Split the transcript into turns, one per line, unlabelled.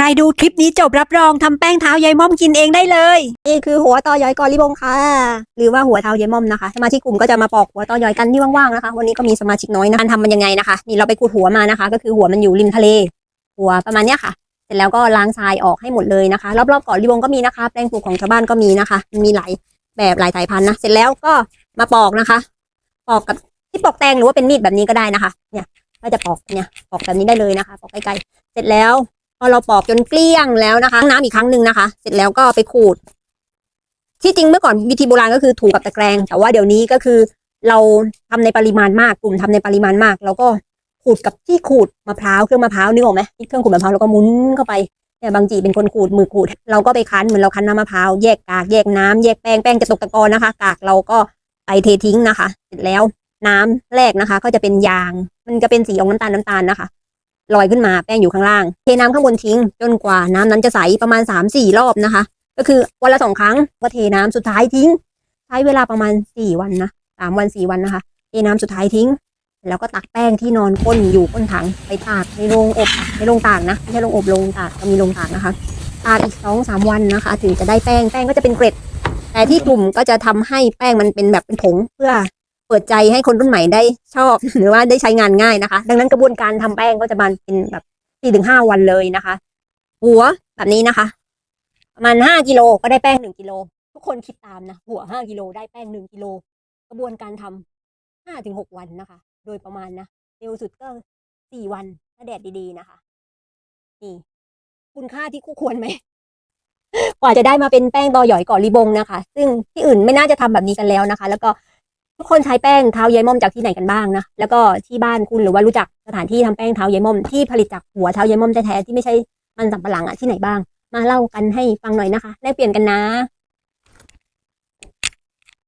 ใครดูคลิปนี้จบรับรองทำแป้งเท้ายายม่อมกินเองได้เลย
นี่คือหัวต่อยอยกอริบงค่ะ หรือว่าหัวเท้ายายม่อมนะคะ สมาชิกกลุ่มก็จะมาปอกหัวต่อยอยกันที่ว่างๆนะคะ วันนี้ก็มีสมาชิกน้อยนะการทำมันยังไงนะคะ นี่เราไปขูดหัวมานะคะ ก็คือหัวมันอยู่ริมทะเล หัวประมาณเนี้ยค่ะ เสร็จแล้วก็ล้างทรายออกให้หมดเลยนะคะ รอบๆเกาะริบงก็มีนะคะ แป้งปลูกของชาวบ้านก็มีนะคะ มีหลายแบบหลายสายพันธุ์นะ เสร็จแล้วก็มาปอกนะคะ ปอกกับที่ปอกแตงหรือว่าเป็นมีดแบบนี้ก็ได้นะคะ เนี่ยก็จะปอกเนี่ยปอกแบบนี้ได้เลยนะคะ ปอกใกล้ๆเสร็จแล้ว พอเราปอกจนเกลี้ยงแล้วนะคะล้างน้ำอีกครั้งหนึ่งนะคะ เสร็จแล้วก็ไปขูด ที่จริงเมื่อก่อนวิธีโบราณก็คือถูกับตะแกรง แต่ว่าเดี๋ยวนี้ก็คือ เราทำในปริมาณมากกลุ่มทำในปริมาณมาก แล้วก็ขูดกับที่ขูดมะพร้าวเครื่องมะพร้าวนึกออกไหมเครื่องขูดมะพร้าวแล้วก็มุนเข้าไปเนี่ยบางจีเป็นคนขูดมือขูด เราก็ไปคั้นเหมือนเราคั้นน้ำมะพร้าวแยกกากแยกน้ำแยกแป้งแป้งจะตกตะกอนนะคะ กากเราก็ไปเททิ้งนะคะ เสร็จแล้วน้ำแรกนะคะ ก็จะเป็นยาง มันจะเป็นสีออกน้ำตาลน้ำตาลนะคะ ลอยขึ้นมาแป้งอยู่ข้างล่าง เทน้ำข้างบนทิ้ง จนกว่าน้ำนั้นจะใสประมาณสามสี่รอบนะคะ ก็คือวันละสองครั้งก็เทน้ำสุดท้ายทิ้ง ใช้เวลาประมาณสี่วันนะสามวันสี่วันนะคะ เทน้ำสุดท้ายทิ้ง แล้วก็ตักแป้งที่นอนก้นอยู่ก้นถังไปตากในโรงอบในโรงตากนะไม่ใช่โรงอบโรงตากก็มีโรงตากนะคะตากอีกสองสามวันนะคะ ถึงจะได้แป้งแป้งก็จะเป็นเกร็ด แต่ที่กลุ่มก็จะทำให้แป้งมันเป็นแบบเป็นผงเพื่อ เปิดใจให้คนรุ่นใหม่ได้ชอบ หรือว่าได้ใช้งานง่ายนะคะ ดังนั้นกระบวนการทำแป้งก็จะมาเป็นแบบสี่ถึงห้าวันเลยนะคะ หัวแบบนี้นะคะประมาณห้ากิโลก็ได้แป้งหนึ่งกิโลทุกคนคิดตามนะ หัวห้ากิโลได้แป้งหนึ่งกิโลกระบวนการทำห้าถึงหกวันนะคะ โดยประมาณนะเร็วสุดก็สี่วันถ้าแดดดีๆนะคะ นี่ คุณค่าที่คู่ควรไหมกว่าจะได้มาเป็นแป้งตอหยอยก่อรีบงนะคะ ซึ่งที่อื่นไม่น่าจะทำแบบนี้กันแล้วนะคะ แล้วก็ ทุกคนใช้แป้งเท้าเยายม่อมจากที่ไหนกันบ้างนะ แล้วก็ที่บ้านคุณหรือว่ารู้จักสถานที่ทำแป้งเท้าเยายม่อมที่ผลิตจากหัวเท้าเยายม่อมแท้ๆที่ไม่ใช่มันสำปะหลังอะที่ไหนบ้าง มาเล่ากันให้ฟังหน่อยนะคะแลกเปลี่ยนกันนะ